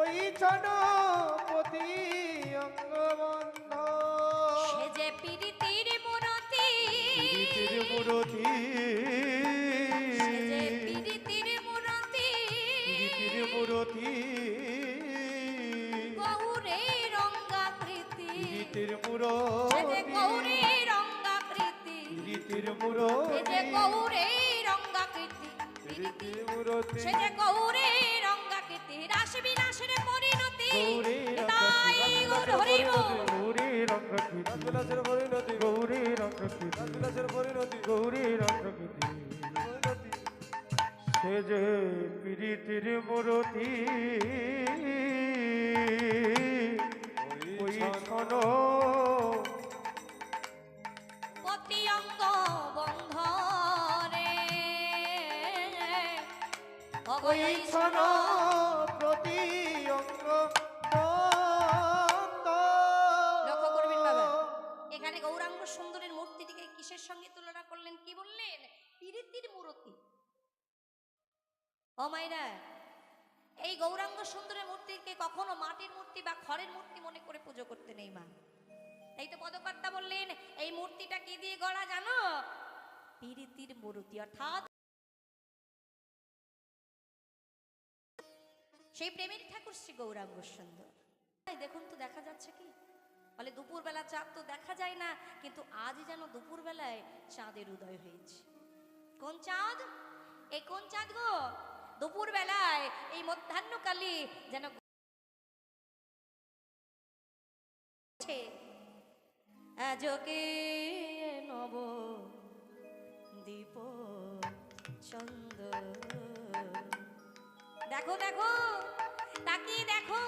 ওই ছন পতি অঙ্গবন্ধ। সে যে পিরিতির মুরতি। পীড়িতের মুরতি। সে যে পিরিতির মুরতি। পীড়িতের মুরতি। গৌরে রঙ্গাকৃতি। পীড়িতের মুরতি। গৌরে রঙ্গাকৃতি। পীড়িতের মুরতি। গৌরে রঙ্গাকৃতি। পীড়িতের মুরতি। সে যে গৌরে সে যে পীড়িতের মুরতি পতি অঙ্গ বন্ধ রে ওই ছন করলেন কি বললেন? পিরিতির মূর্তি। মাইরা এই গৌরাঙ্গ সুন্দরের মূর্তিকে কখনো মাটির মূর্তি বা খড়ের মূর্তি মনে করে পুজো করতে নেই মা। এই তো পদকর্তা বললেন, এই মূর্তিটা কি দিয়ে গড়া জানো? পিরিতির মূর্তি, অর্থাৎ সেই প্রেমের ঠাকুর শ্রী গৌরাঙ্গ সুন্দর। দেখুন তো, দেখা যাচ্ছে কি? বলে, দুপুরবেলা চাঁদ তো দেখা যায় না, কিন্তু আজ যেন দুপুরবেলায় চাঁদের উদয় হয়েছে। কোন চাঁদ? এই কোন চাঁদ গো? দুপুরবেলায় এই মধ্যাহ্নকালে যেন। আজকে নব দীপ চন্দ্র দেখো দেখো, তাকিয়ে দেখো।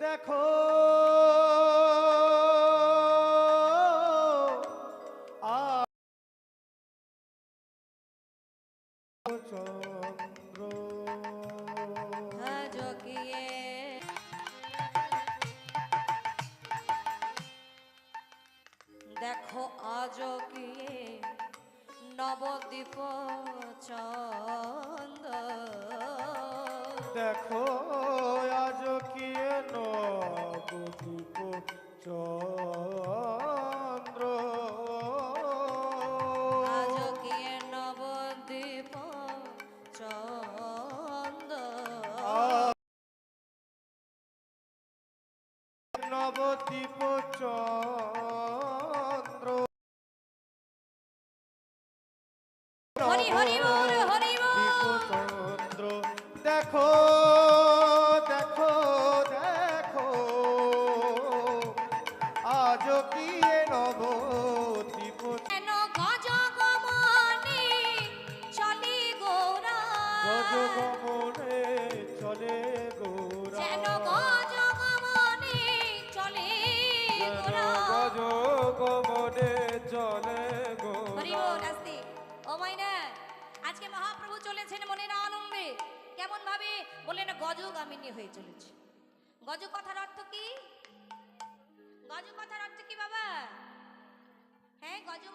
দেখো। চন্দ্র দেখো আজ কি নবদ্বীপ দেখো। চন্দ্র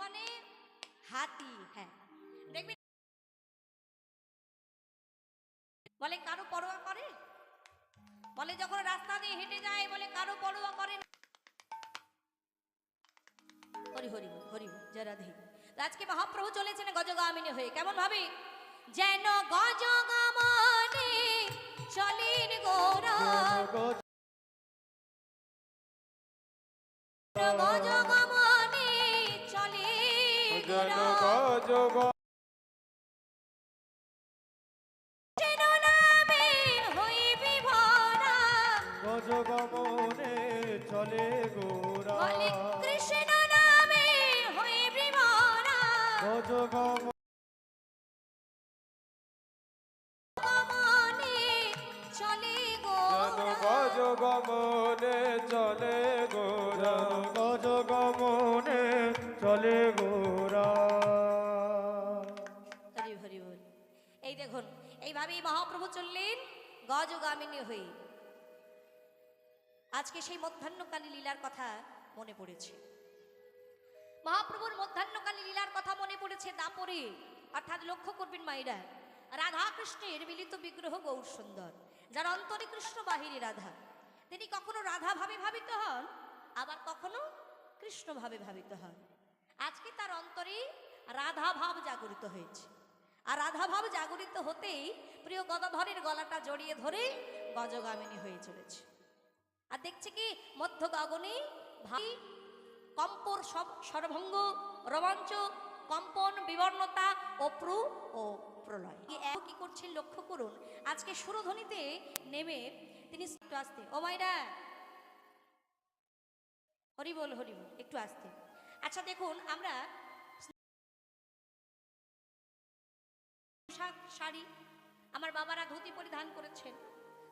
মানে হাতি হ্যাঁ। দেখবি? বলে কারও পরোয়া করে? বলে যখন রাস্তা দিয়ে হেঁটে যায় বলে কারও পরোয়া করে হরি হরি হরি বল, জয় রাধে। আজকে মহাপ্রভু চলেছেন গজগামিনী হয়ে। কেমন ভাবে? যেন গজগামনে চলেন গোরা গজ গোরা গজ গ- যেন নামে হইবি ভরা গজ গমনে চলে গোরা। কৃষ্ণ নামে হইবি ভরা গজ গম গমনে চলে গোরা। গজ এইভাবেই মহাপ্রভু চললেন গজগামিনী হয়ে। আজকে সেই মধ্যাহ্নকালী লীলার কথা মনে পড়েছে। মহাপ্রভুর মধ্যাহ্নকালী লীলার কথা মনে পড়েছে দাপরে। অর্থাৎ লক্ষ্য করবেন মায়েরা রাধা কৃষ্ণের মিলিত বিগ্রহ গৌর সুন্দর যার অন্তরে কৃষ্ণ বাহিরে রাধা। তিনি কখনো রাধা ভাবে ভাবিত হন, আবার কখনো কৃষ্ণ ভাবে ভাবিত হন। আজকে তার অন্তরে রাধা ভাব জাগরিত হয়েছে। আর রাধা ভাব জাগরিত হতেই প্রিয় গদাধরের গলাটা জড়িয়ে ধরে গজগামিনী হয়ে চলেছে। আর দেখছে কি মধ্য গগনে ভাই, কম্পর সব সর্বভঙ্গ রোমাঞ্চ, কম্পন, বিবর্ণতা, অপ্রু ও প্রলয়। কি করছেন লক্ষ্য করুন, আজকে সুরধ্বনিতে নেমে তিনি একটু আসতে। ও মাইরা হরি বল হরি একটু আসতে। আচ্ছা দেখুন, আমরা শাড়ি আমার বাবারা ধুতি পরিধান করেছেন।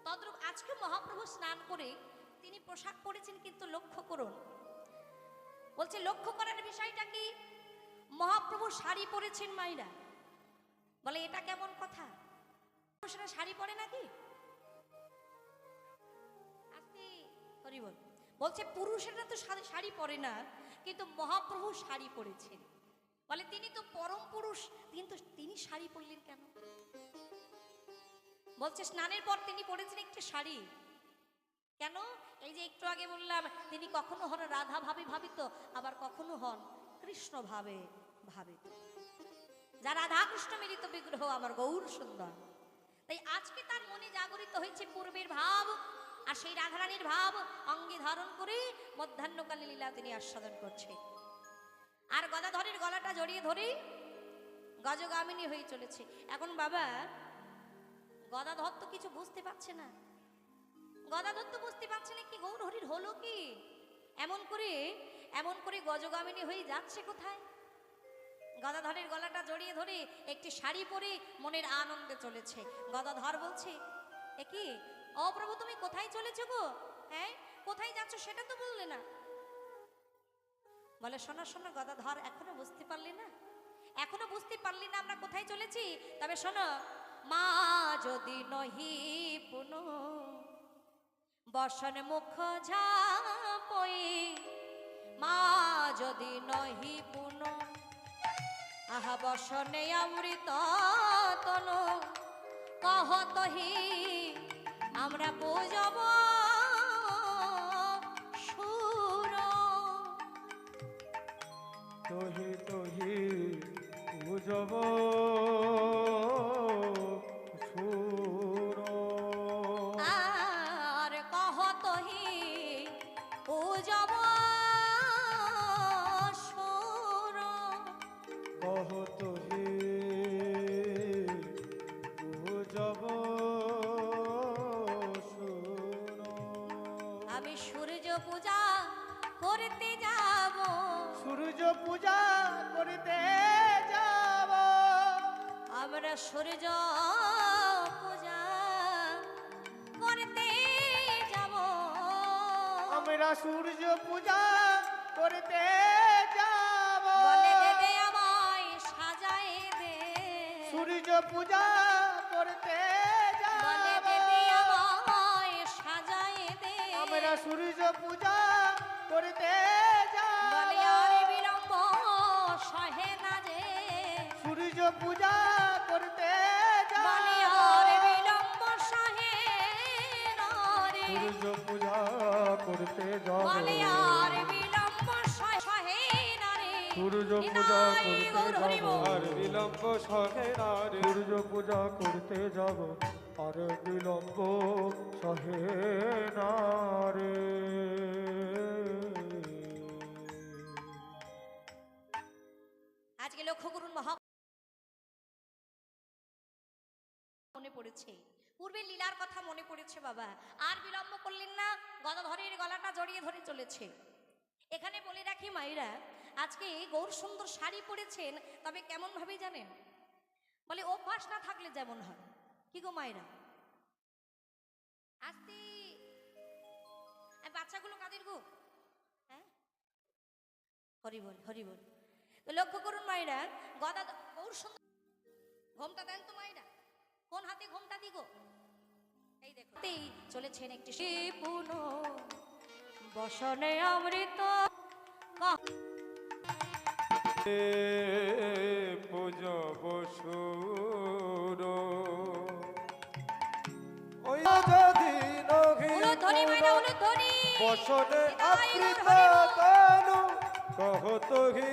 তদ্রূপ আজকে মহাপ্রভু স্নান করে তিনি পোশাক পরেছেন কিন্তু লক্ষ্য করুন। বলছে, লক্ষ্য করার বিষয়টা কি? মহাপ্রভু শাড়ি পরেছেন মাইরা। বলে, এটা কেমন কথা? পুরুষরা শাড়ি পরে নাকি? বলছে, পুরুষেরা তো শাড়ি পরে না, কিন্তু মহাপ্রভু শাড়ি পরেছেন। বলে, তিনি তো পরম পুরুষ, কিন্তু তিনি শাড়ি পরলেন কেন? বলছে, স্নানের পর তিনি পরেছেন একটি শাড়ি। কেন? এই যে একটু আগে বললাম, তিনি কখনো হন রাধা ভাবে ভাবিত, আবার কখনো হন কৃষ্ণ ভাবে ভাবিত। যা রাধা কৃষ্ণ মিলিত বিগ্রহ, আমার গৌর সুন্দর। তাই আজকে তার মনে জাগরিত হয়েছে পূর্বের ভাব, আর সেই রাধারানীর ভাব অঙ্গে ধারণ করে মধ্যাহ্নকালী লীলা তিনি আস্বাদন করছে আর গদাধরের গলাটা জড়িয়ে ধরে গজগামিনী হয়ে চলেছে। এখন বাবা গদাধর তো কিছু বুঝতে পারছে না। গদাধর তো বুঝতে পারছে না কি গৌর হরির হলো কি? এমন করে এমন করে গজগামিনী হয়ে যাচ্ছে কোথায়? গদাধরের গলাটা জড়িয়ে ধরে একটি শাড়ি পরে মনের আনন্দে চলেছে। গদাধর বলছে, এ কি? ও প্রভু, তুমি কোথায় চলেছো গো? হ্যাঁ? কোথায় যাচ্ছ সেটা তো বললে না। বলে, শোনো শোনো, গদাধর, এখনও বুঝতে পারলি না? এখনও বুঝতে পারলি না আমরা কোথায় চলেছি? তবে শোনো মা যদি নহি পুন। বসন মুখ ঝাপই, মা যদি নহি পুন। আহা বসনে অমৃত তনু, কহ তহি, আমরা বুঝব পূজা করিতে যাব। আমরা সূর্য পূজা করতে যাব। আমরা সূর্য পূজা করিতে যাব। বলে আমায় সাজায় দে সূর্য পূজা করতে যাব। আমায় সাজায় দে আমরা সূর্য পূজা করতে পূজা করতে যাব। আর বিলম্ব সহে না সূর্য পূজা করতে যাব। আর বিলম্ব সহে না রে আজকে লক্ষ্য করুন মহা মনে পড়েছে। পূর্বে লীলার কথা মনে পড়েছে বাবা। আর বিলম্ব করলেন না গদাধরের গলাটা জড়িয়ে ধরে চলেছে। এখানে বলে রাখি মাইরা আজকে গৌর সুন্দর শাড়ি পরেছেন তবে কেমন ভাবে জানেন? বলে অভ্যাস না থাকলে যেমন হয়। কি গো মায়েরা? আস্তে। বাচ্চাগুলো কাদের গো। হ্যাঁ? হরি বল হরি বল। লক্ষ্য করুন মায়েরা গদা গৌর সুন্দর ঘোমটা দেন তো মায়েরা। কোন হাতে ঘোমটা দিগো এই দেখো। চলেছেন একটি পুন বসনে অমৃত। পুজ বসুর। ওই যদি বসনে হরিবল। তানু কহত হি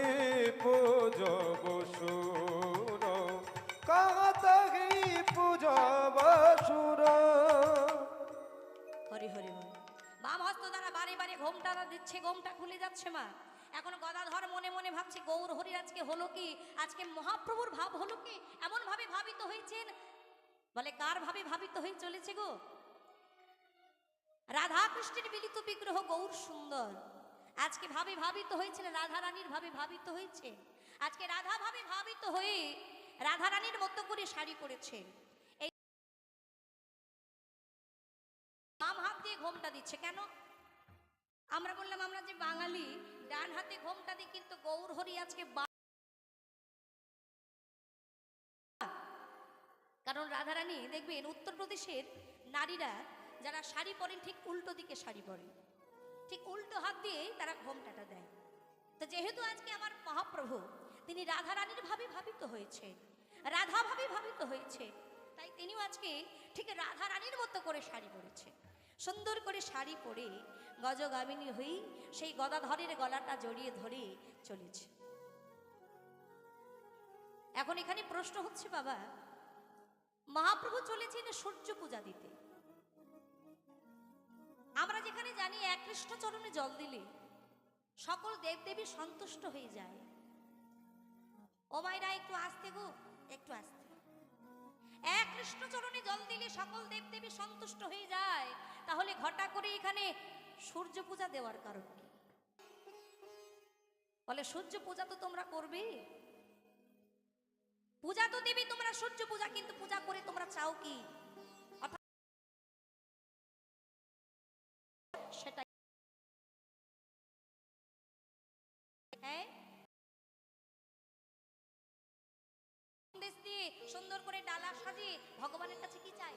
পুজ বসুর। কহত হি পুজ বসুর। হরি হরি বাম হস্ত দ্বারা বারে বারে ঘোমটা দিচ্ছে ঘোমটা খুলে যাচ্ছে মা। এখন গদাধর মনে মনে ভাবছে, গৌর হরি আজকে হলো কি? আজকে মহাপ্রভুর ভাব হলো কি? এমন ভাবে ভাবিত হয়েছেন? বলে, কার ভাবে ভাবিত হয়ে চলেছে গো? রাধা কৃষ্ণের মিলিত বিগ্রহ গৌর সুন্দর। আজকে ভাবে ভাবিত হয়েছিল রাধা রানীর ভাবে ভাবিত হয়েছে। আজকে রাধা ভাবে ভাবিত হয়ে রাধা রানীর মতো করে শাড়ি পরেছে। এই বাম হাত দিয়ে ঘোমটা দিচ্ছে। কেন? আমরা বললাম, আমরা যে বাঙালি ডান হাতে ঘোমটা দিই কিন্তু গৌর হরি আজকে কারণ রাধারানী, দেখবেন উত্তরপ্রদেশের নারীরা, যারা শাড়ি পরেন, ঠিক উল্টো দিকে শাড়ি পরেন। ঠিক উল্টো হাত দিয়ে তারা ঘোমটাটা দেয়। তো যেহেতু আজকে আমার মহাপ্রভু, তিনি রাধারানীর ভাবে ভাবিত হয়েছে রাধা ভাবে ভাবিত হয়েছে তাই তিনিও আজকে ঠিক রাধারানীর মতো করে শাড়ি পরেছে সুন্দর করে শাড়ি পরে গজগামিনী হই সেই গদাধরের গলাটা জড়িয়ে ধরে চলেছে। এখন এখানে প্রশ্ন হচ্ছে, বাবা, মহাপ্রভু চলেছেন সূর্য পূজা দিতে। আমরা যেখানে জানি এক কৃষ্ণ চরণে জল দিলে সকল দেবদেবী সন্তুষ্ট হয়ে যায়। ও মায়েরা, একটু আসতে গো, একটু আসতে। এক কৃষ্ণ চরণে জল দিলে সকল দেবদেবী সন্তুষ্ট হয়ে যায়। তাহলে ঘটা করে এখানে সূর্য পূজা দেওয়ার কারণ কি? বলে, সূর্য পূজা তো তোমরা করবে। পূজা তো দেবে তোমরা, সূর্য পূজা, কিন্তু পূজা করে তোমরা চাও কি? হ্যাঁ? সুন্দর করে ডালা সাজিয়ে ভগবানের কাছে কি চাই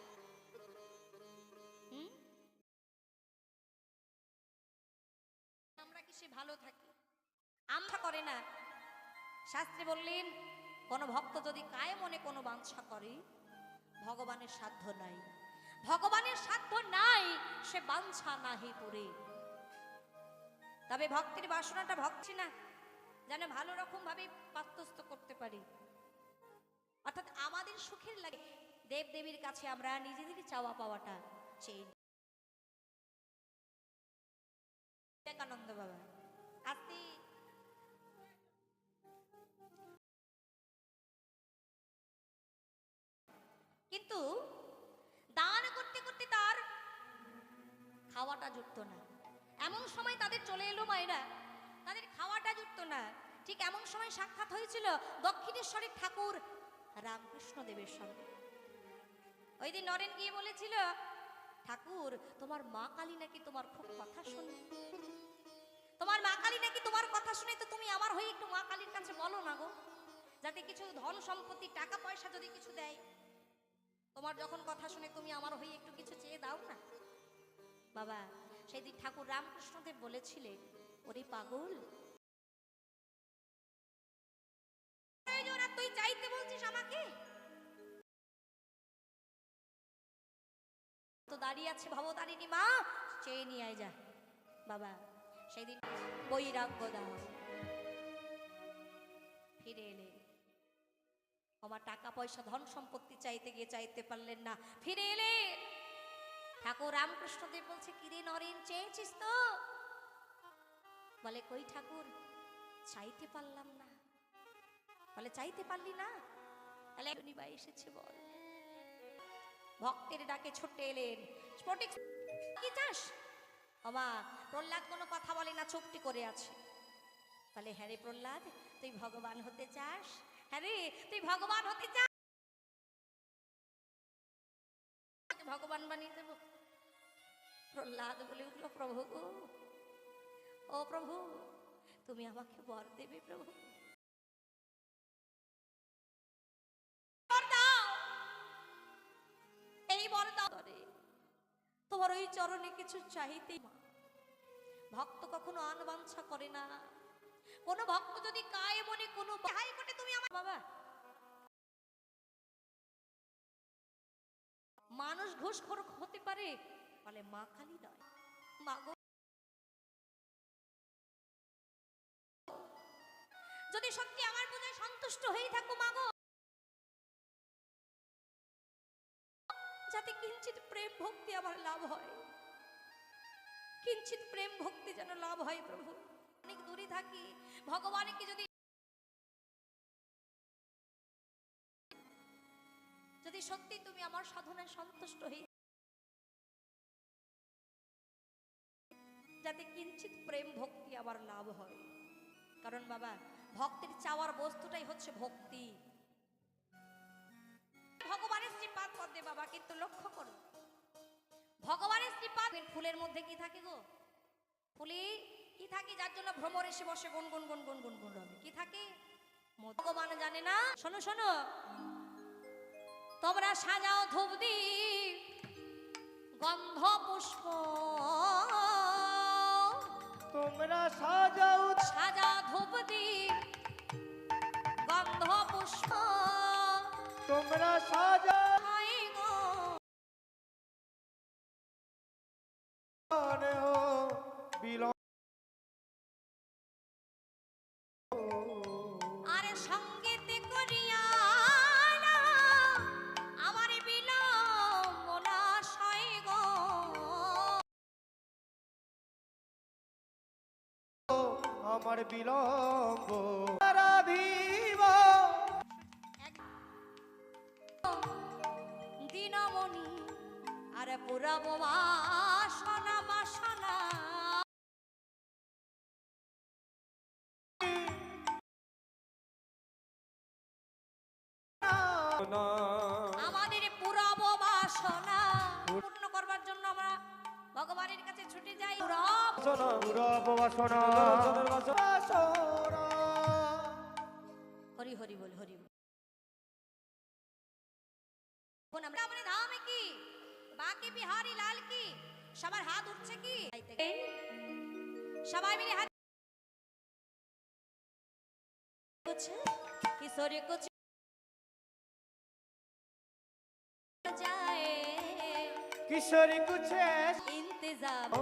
ভালো থাকি। আমরা করে না। শাস্ত্রে বললেন, কোন ভক্ত যদি কায়ে মনে কোনো বাঞ্ছা করে, ভগবানের সাধ্য নাই। ভগবানের সাধ্য নাই, সে বাঞ্ছা নাহি পুরে তবে ভক্তির বাসনাটা ভক্তি না, যেন ভালো রকম ভাবে পাত্তস্ত করতে পারি। অর্থাৎ আমাদের সুখের লাগে। দেব দেবীর কাছে আমরা নিজেদেরই চাওয়া পাওয়াটা চেয়ে জুটতো না। এমন সময় তাদের চলে এলো মায়েরা। তাদের খাওয়াটা জুটতো না। ঠিক এমন সময় সাক্ষাৎ হয়েছিল দক্ষিণেশ্বরের ঠাকুর রামকৃষ্ণ দেবের সঙ্গে। ওই দিন নরেন গিয়ে বলেছিল, ঠাকুর, তোমার মা কালী নাকি তোমার খুব কথা শুনে? তোমার মা কালী নাকি তোমার কথা শুনে? তো তুমি আমার হয়ে একটু মা কালীর কাছে বলো না গো। যাতে কিছু ধন সম্পত্তি, টাকা পয়সা যদি কিছু দেয়। তোমার যখন কথা শুনে, তুমি আমার হয়ে একটু কিছু চেয়ে দাও না? বাবা সেদিন ঠাকুর রামকৃষ্ণদেব বলেছিলেন, ওরে পাগল তুই চাইতে বলছিস আমাকে? তো দাঁড়িয়ে আছে ভবতারিণী মা, চেয়ে নিয়ে আয় যা। বাবা, সেদিন বৈরাগ্য দাও। ফিরে এলেন আমার টাকা পয়সা ধন সম্পত্তি চাইতে গিয়ে চাইতে পারলেন না। ফিরে এলে। ঠাকুর রামকৃষ্ণদেব বলছে, কিরে নরেন, চেয়েছিস তো? বলে, কই ঠাকুর, চাইতে পারলাম না। বলে, চাইতে পারলি না? তাহলে নিবা এসেছে বল। ভক্তের ডাকে ছুটে এলেন। স্ফটিক, কি চাস? বাবা প্রহ্লাদ কোনো কথা বলে না, চুপটি করে আছে। বলে হ্যাঁ রে প্রহ্লাদ, তুই ভগবান হতে চাস? হ্যাঁ রে, তুই ভগবান হতে চাস ভগবান বানিয়ে দেব। প্রহ্লাদ বলে উঠল, প্রভু গো, ও প্রভু, তুমি আমাকে বর দেবে প্রভু। তোমার ওই চরণে কিছু চাহিতে ভক্ত কখনো আনবাঞ্ছা করে না। কোনো ভক্ত যদি কায় মনে কোনো বাবা। মানুষ ঘুষখোর হতে পারে বলে মা খালি নয়। মা গো যদি সত্যি আমার পূজায় সন্তুষ্ট হয়ে থাকো মাগো যাতে কিঞ্চিত প্রেম ভক্তি আমার লাভ হয়। কিঞ্চিত প্রেম ভক্তি যেন লাভ হয় প্রভু। অনেক দূরে থাকি, ভগবানকে যদি যদি সত্যি তুমি আমার সাধনায় সন্তুষ্ট হই যাতে কিঞ্চিত প্রেম ভক্তি আবার লাভ হয়। কারণ বাবা, ভক্তের চাওয়ার বস্তুটাই হচ্ছে ভক্তি। ভগবানের শ্রীপাদ পদ্মে বাবা, কিন্তু লক্ষ্য করো। ভগবানের শ্রীপাদ ফুলের মধ্যে কি থাকে গো? ফুলে কি থাকে? যার জন্য ভ্রমর এসে বসে গুন গুন গুন গুন গুন গুন রবে। কি থাকে? ভগবান জানে না। শোনো শোনো। তোমরা সাজাও ধূপ দ্বীপ গন্ধ পুষ্প তোমরা সাজাও সাজাও ধূপ দ্বীপ গন্ধ পুষ্প তোমরা সাজাও আমার বিলম্ব। রাধিব দিনমণি আরে পুরব বাসনা বাসনা। আমাদের পুরব বাসনা পূর্ণ করবার জন্য আমরা ভগবানের কাছে ছুটে যাই পুরব বাসনা পুরব বাসনা বাসনের বাসনা। বাসনা হরি হরি বল হরি বল এখন আমরা আমাদের ধাম কি বাকি বিহারি লাল কি সবার হাত উঠছে কি সবাই মিলে হাত कुछ किशोर कुछ 감사합니다.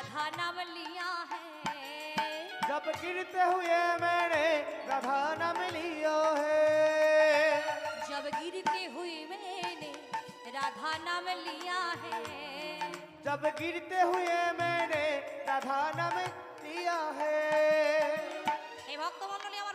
राधा नाम लिया है। जब गिरते हुए मैंने राधा नाम लिया है। जब गिरते हुए मैंने राधा नाम लिया है। जब गिरते हुए मैंने राधा नाम